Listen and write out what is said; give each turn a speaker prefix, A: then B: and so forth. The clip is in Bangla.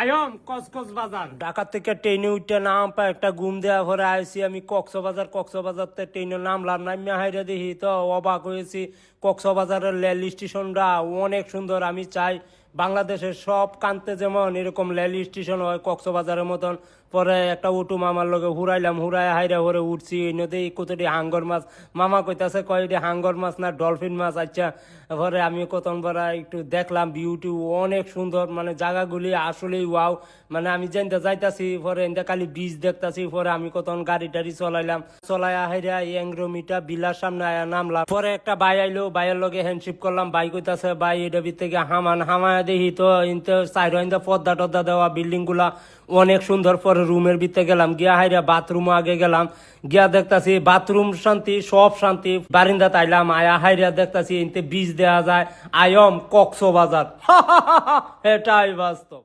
A: আয়ম কসকস বাজার। ঢাকা থেকে ট্রেনে উঠে নাম পা একটা ঘুম দেওয়া ঘরে আইসি আমি কক্সবাজার কক্সবাজার তে ট্রেনে নামলাম নামিয়া হাইরে দেখি তো অবাক হয়েছি। কক্সবাজারের রেল স্টেশনটা অনেক সুন্দর, আমি চাই বাংলাদেশের সব কান্তে যেমন এরকম রেল স্টেশন হয়, কক্সবাজারের মতন, পরে একটা উটু মামার লগে হুরাইলাম হুরাই হাইরা হরে উঠছি, নদী কতটি হাঙ্গর মাছ। মামা কইতাছে কয়টি হাঙ্গর মাছ না ডলফিন মাছ? আচ্ছা পরে আমি কতন পরে একটু দেখলাম বিউটি অনেক সুন্দর মানে জায়গাগুলি আসলেই ওয়াও। মানে আমি যেনতে যাইতাছি, পরে এনতে খালি বীজ দেখতাছি, পরে আমি কতন গাড়ি টাড়ি চলাইলাম। চলাই হাইরা এংরোমিটা বিলার সামনে আয়া নামলাম। পরে একটা বাই আইলো বাইয়ের লগে হ্যান্ডশিপ করলাম বাই কইতাছে বাই এটা থেকে হামান, হামায় দেখি তো সাইড ইনতে পদ্মা টদ্দা দেওয়া বিল্ডিংগুলা অনেক সুন্দর পরে রুমের ভিতরে গেলাম, গিয়া হাইরা বাথরুম আগে গেলাম, গিয়া দেখতাছি বাথরুম শান্তি, সব শান্তি, বারিন্দা তাইলাম, আয়া হাইরা দেখতাছি ইনতে বীজ দেওয়া যায়, আয়ম কক্সবাজার। এটাই বাস্তব।